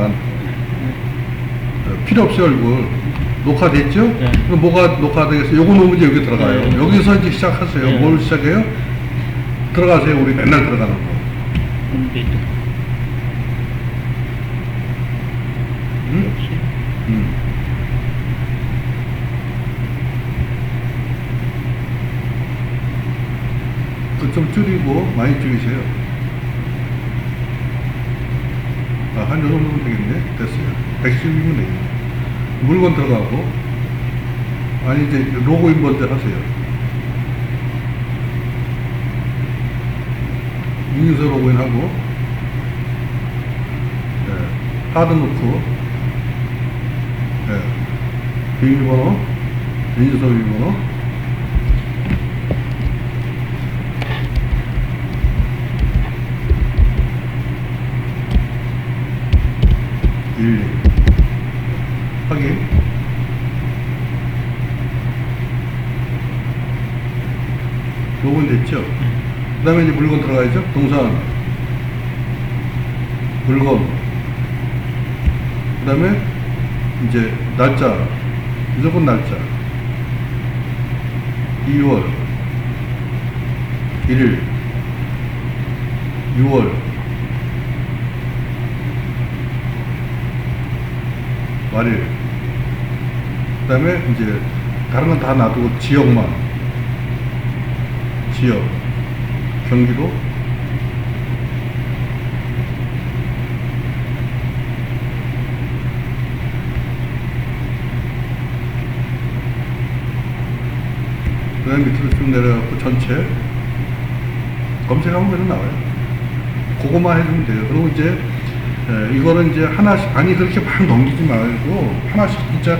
잠깐. 어, 필요 없어요, 얼굴. 녹화됐죠? 네. 그럼 뭐가 녹화되겠어요? 요거 놓으면 이제 여기 들어가요. 네. 여기서 이제 시작하세요. 네. 뭘 시작해요? 들어가세요. 우리 맨날 들어가는 거. 응? 응. 그좀 줄이고 많이 줄이세요. 아, 한요 정도면 되겠네. 됐어요. 110이면 되겠네. 물건 들어가고, 아니, 이제 로고인 먼저 하세요. 인증서 로그인 하고, 네, 카드 넣고, 네, 비밀번호, 인증서 비밀번호, 일 확인. 로그인 됐죠? 그 다음에 이제 물건 들어가야죠? 동산. 물건. 그 다음에 이제 날짜. 무조건 날짜. 2월 1일 6월 말일 그 다음에 이제 다른 건 다 놔두고 지역만. 지역. 경기도. 그 다음에 밑으로 쭉 내려가고 전체. 검색하면 나와요. 그거만 해주면 돼요. 그리고 이제 에, 이거는 이제 하나씩 아니 그렇게 막 넘기지 말고 하나씩 진짜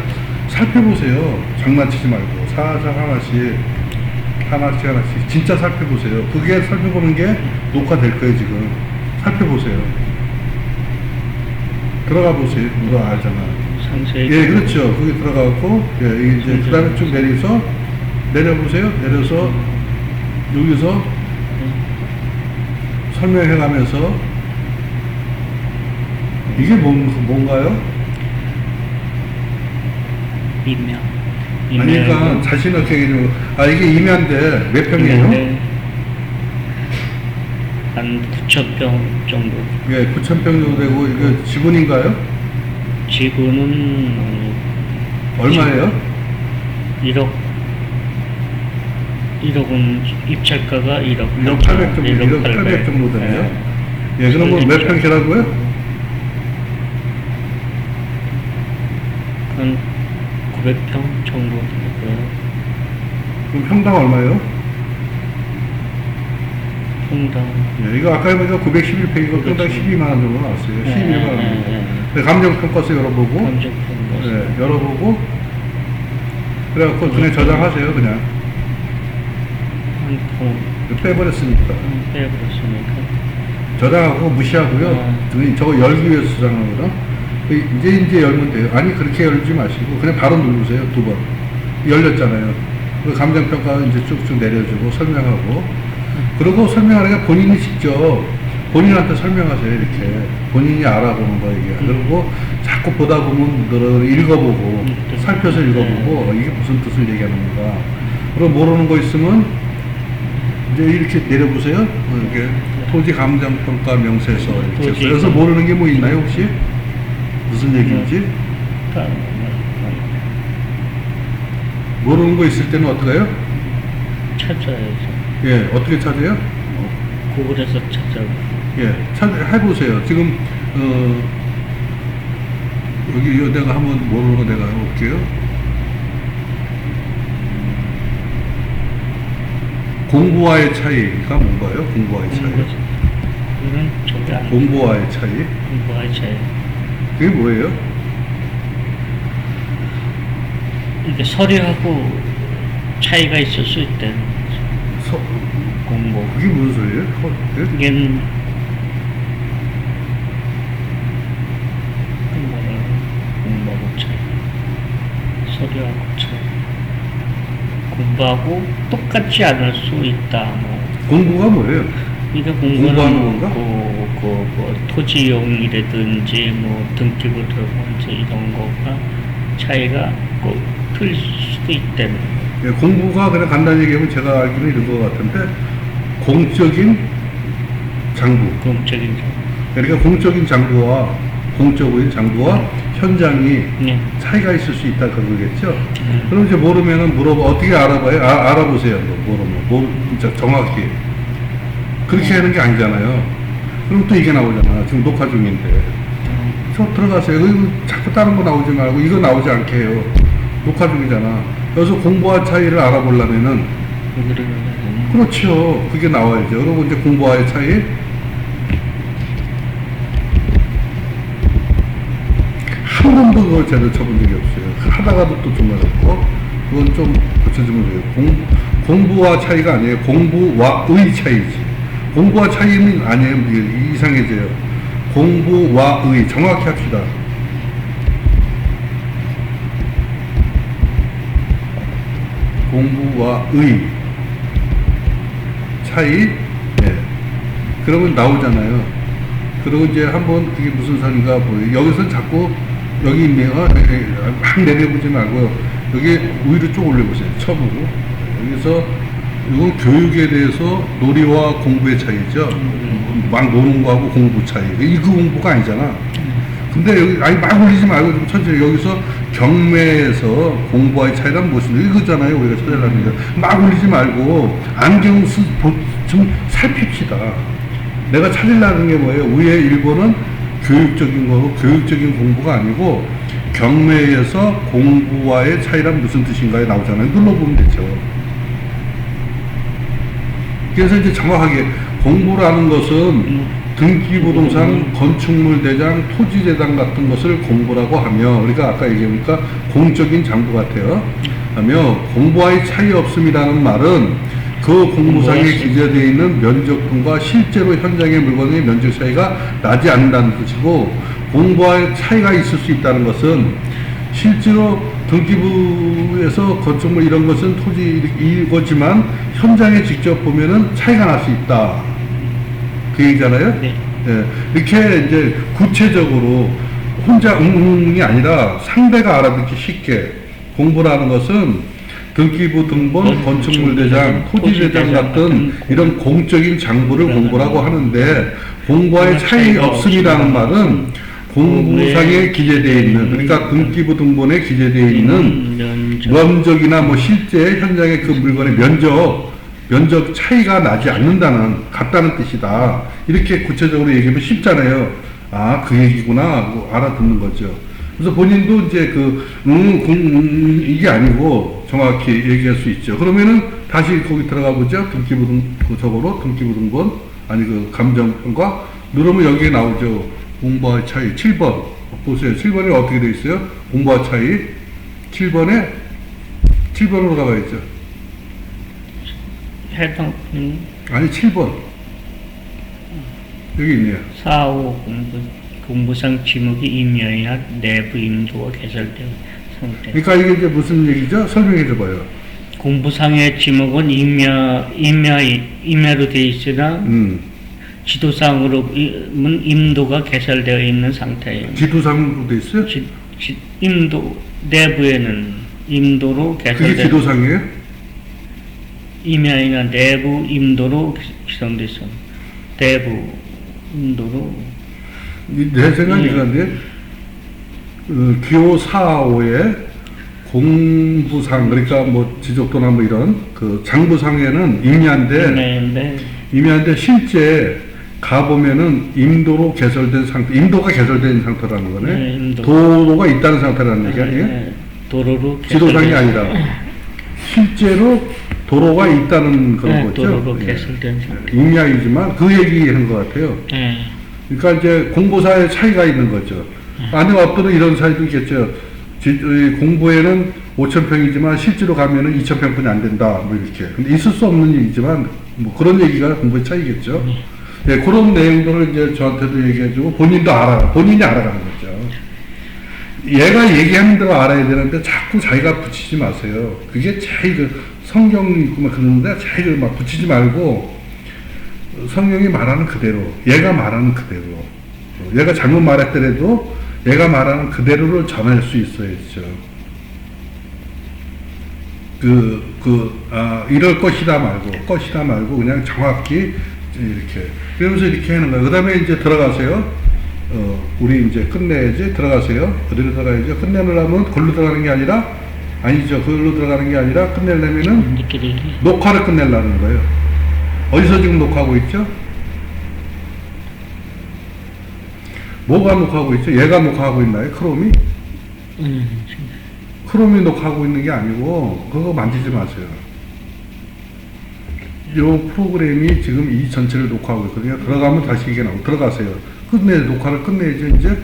살펴보세요 장난치지 말고 살살 하나씩 하나씩 하나씩 진짜 살펴보세요 그게 살펴보는 게 녹화될 거예요 지금 살펴보세요 들어가 보세요 그거 알잖아 상세히. 예, 그렇죠. 거기 들어가고, 예, 이제, 그 다음에 쭉 내려서, 내려보세요. 내려서, 여기서 음. 설명해 가면서, 이게 뭔, 뭔가요? 이명. 아니, 그러니까 자신 없게 얘기해 줘. 아, 이게 임야인데 몇 평이에요? 네. 한 9천 평 정도. 예, 9,000평 정도 되고, 이거 지분인가요? 지구는 얼마예요? 1억 1억은 입찰가가 1억 1억 800 정도, 1억 800 정도 되네요. 예, 그러면 몇 평이라고요? 한 900평 정도 되고요. 그럼 평당 얼마예요? 평당 예, 이거 아까 보니까 911평이고 평당 12만 원 정도 나왔어요. 12만 원. 네, 네, 네, 감정평가서 열어보고, 감정평가 네, 열어보고, 그래갖고 그냥 저장하세요, 그냥. 한통 빼버렸으니까. 빼버렸으니까 저장하고 무시하고요. 음. 그 저거 열기 위해서 저장하거든. 그 이제 이제 열면 돼요. 아니 그렇게 열지 마시고 그냥 바로 누르세요 두 번. 열렸잖아요. 그 감정 평가 이제 쭉쭉 내려주고 설명하고. 그리고 설명하니까 본인이 직접 본인한테 설명하세요 이렇게. 본인이 알아보는 거 이게. 그리고 자꾸 보다 보면 너를 읽어보고 음, 또. 살펴서 읽어보고 이게 무슨 뜻을 얘기하는 건가. 그리고 모르는 거 있으면 이제 이렇게 내려보세요. 어, 이렇게 토지 감정 평가 명세서 이렇게. 그래서 모르는 게 뭐 있나요 혹시 무슨 얘기인지 다 모르는 거 있을 때는 어떻게 해요? 찾아야죠. 예 어떻게 찾아요? 구글에서 찾아. 예, 찾 해보세요. 지금 어, 여기 요 내가 한번 모르는 거 내가 해볼게요. 공부와의 차이가 뭔가요? 공부와의 차이. 안 공부와의 차이. 공부할 차이. 그게 뭐예요? 이게 서류하고 차이가 있을 수 있대. 서, 공부. 그게 무슨 소리예요? 어, 예? 이게 공부하고 차이. 서류하고 차이. 공부하고 똑같지 않을 수 있다. 뭐 공부가 뭐예요? 이게 공부하는 건가? 그, 그, 뭐 토지용이라든지 뭐 등기부등본지 이런 거가 차이가 꼭틀 수도 있다는 예, 공부가 그냥 간단히 얘기하면 제가 알기로는 이런 것 같은데 공적인 장부 공적인 점. 그러니까 공적인 장부와 공적인 장부와 현장이 네. 차이가 있을 수 있다 그거겠죠. 음. 그럼 이제 모르면은 물어봐 어떻게 알아봐요? 아, 알아보세요. 뭐, 모르면 뭐 진짜 정확히 그렇게 하는 게 아니잖아요. 그럼 또 이게 나오잖아. 지금 녹화 중인데 음. 저 들어가세요. 자꾸 다른 거 나오지 말고 이거 나오지 않게 해요. 녹화 중이잖아. 여기서 공부와 차이를 알아보려면은 그렇죠. 그게 나와야죠. 그리고 이제 공부와의 차이. 한 번도 그걸 제대로 쳐본 적이 없어요. 하다가도 또좀 어렵고, 그건 좀 고쳐주면 돼요. 공, 공부와 차이가 아니에요. 공부와의 차이지. 공부와 차이는 아니에요. 이상해져요. 공부와 의. 정확히 합시다. 공부와 의. 차이, 예. 그러면 나오잖아요. 그리고 이제 한번 그게 무슨 선인가 보여요. 여기서 자꾸 여기 있네요. 막 내려보지 말고요. 여기 위로 쭉 올려보세요. 쳐보고. 여기서 이건 교육에 대해서 놀이와 공부의 차이죠. 막 노는 거하고 공부 차이. 이그 공부가 아니잖아. 근데 여기 아니 막 올리지 말고 좀 천천히 여기서 경매에서 공부와의 차이란 무엇인지 이거잖아요 우리가 찾아가는 게. 막 올리지 말고 안경 쓰, 보, 좀 살핍시다. 내가 찾으려는 게 뭐예요? 위에 1번은 교육적인 거고 교육적인 공부가 아니고 경매에서 공부와의 차이란 무슨 뜻인가에 나오잖아요. 눌러보면 되죠. 그래서 이제 정확하게 공부라는 것은 등기부동산, 건축물 대장, 토지 대장 같은 것을 공부라고 하며 우리가 아까 얘기해보니까 공적인 장부 같아요. 하며 공부와의 차이 없음이라는 말은 그 공부상에 기재되어 있는 면적분과 실제로 현장의 물건의 면적 차이가 나지 않는다는 뜻이고 공부와의 차이가 있을 수 있다는 것은 실제로 등기부에서 건축물 이런 것은 토지 이거지만 현장에 직접 보면은 차이가 날 수 있다. 그 얘기잖아요. 네. 예, 이렇게 이제 구체적으로 혼자 응응이 아니라 상대가 알아듣기 쉽게 공부라는 것은 등기부 등본, 건- 건축물 대장, 토지 대장 같은 이런 공적인 장부를 공부라고 하는데 공부와의 차이 없음이라는 말은 공부상에 기재되어 있는 그러니까 등기부 등본에 기재되어 있는 면적. 면적이나 뭐 실제 현장의 그 물건의 면적 면적 차이가 나지 않는다는 같다는 뜻이다. 이렇게 구체적으로 얘기하면 쉽잖아요. 아, 그 얘기구나. 하고 알아듣는 거죠. 그래서 본인도 이제 그, 음, 공, 음, 이게 아니고 정확히 얘기할 수 있죠. 그러면은 다시 거기 들어가 보죠. 등기부 등, 그 저거로 등기부 등본, 아니 그 감정평가. 누르면 여기에 나오죠. 공부와 차이. 7번. 보세요. 7번에 어떻게 돼 있어요? 공부와 차이. 7번에 7번으로 가봐야죠. 해당 음, 아니 7번 여기 있네요. 4, 5 공부, 공부상 지목이 임명이나 내부 임도가 개설된 상태. 그러니까 이게 이제 무슨 얘기죠? 설명해 줘봐요. 공부상의 지목은 임야, 임야, 임야로 되어 있으나 음, 지도상으로는 임도가 개설되어 있는 상태예요. 지도상으로 돼 있어요? 지, 지, 임도 내부에는 임도로 그게 개설된 지도상이에요? 임야이나 내부 임도로 기성돼 있어. 내부 임도로 이- 내 어, 기호 4, 5에 공부상 그러니까 뭐 지적도나 뭐 이런 그 장부상에는 임야인데 임야인데 임야인데 실제 가보면은 임도로 개설된 상태, 임도가 개설된 상태라는 거네. 네, 임도. 도로가 있다는 상태라는 얘기 아니에요? 네, 도로로 지도상이 개설된- 아니라 실제로 도로가 있다는 그런 네, 거죠. 도로로 예. 개설된 상태. 임야이지만 그 얘기하는 것 같아요. 네. 그러니까 이제 공부사의 차이가 있는 거죠. 안에 없더는 이런 차이도 있겠죠. 지- 이 공부에는 5천 평이지만 실제로 가면은 2천 평뿐이 안 된다. 뭐 이렇게. 근데 있을 수 없는 얘기지만 뭐 그런 얘기가 공부의 차이겠죠. 네, 그런 내용들을 이제 저한테도 얘기해주고 본인도 알아, 본인이 알아가는 거죠. 얘가 얘기하는 대로 알아야 되는데 자꾸 자기가 붙이지 마세요. 그게 제일 그 성경 읽고 막 그러는데 제일 막 붙이지 말고 성령이 말하는 그대로, 얘가 말하는 그대로, 어, 얘가 잘못 말했더라도 얘가 말하는 그대로를 전할 수 있어야죠. 그, 그, 아, 이럴 것이다 말고, 것이다 말고, 그냥 정확히 이렇게. 그러면서 이렇게 하는 거예요. 그 다음에 이제 들어가세요. 어, 우리 이제 끝내야지. 들어가세요. 어디로 들어가야죠? 끝내려면 걸로 들어가는 게 아니라, 아니죠. 그걸로 들어가는 게 아니라 끝내려면은 우리끼리 녹화를 끝내려는 거예요. 어디서 지금 녹화하고 있죠? 뭐가 녹화하고 있죠? 얘가 녹화하고 있나요? 크롬이? 음, 크롬이 녹화하고 있는 게 아니고 그거 만지지 마세요. 이 프로그램이 지금 이 전체를 녹화하고 있거든요. 들어가면 다시 이게 나오고 들어가세요. 끝내 녹화를 끝내야죠 이제.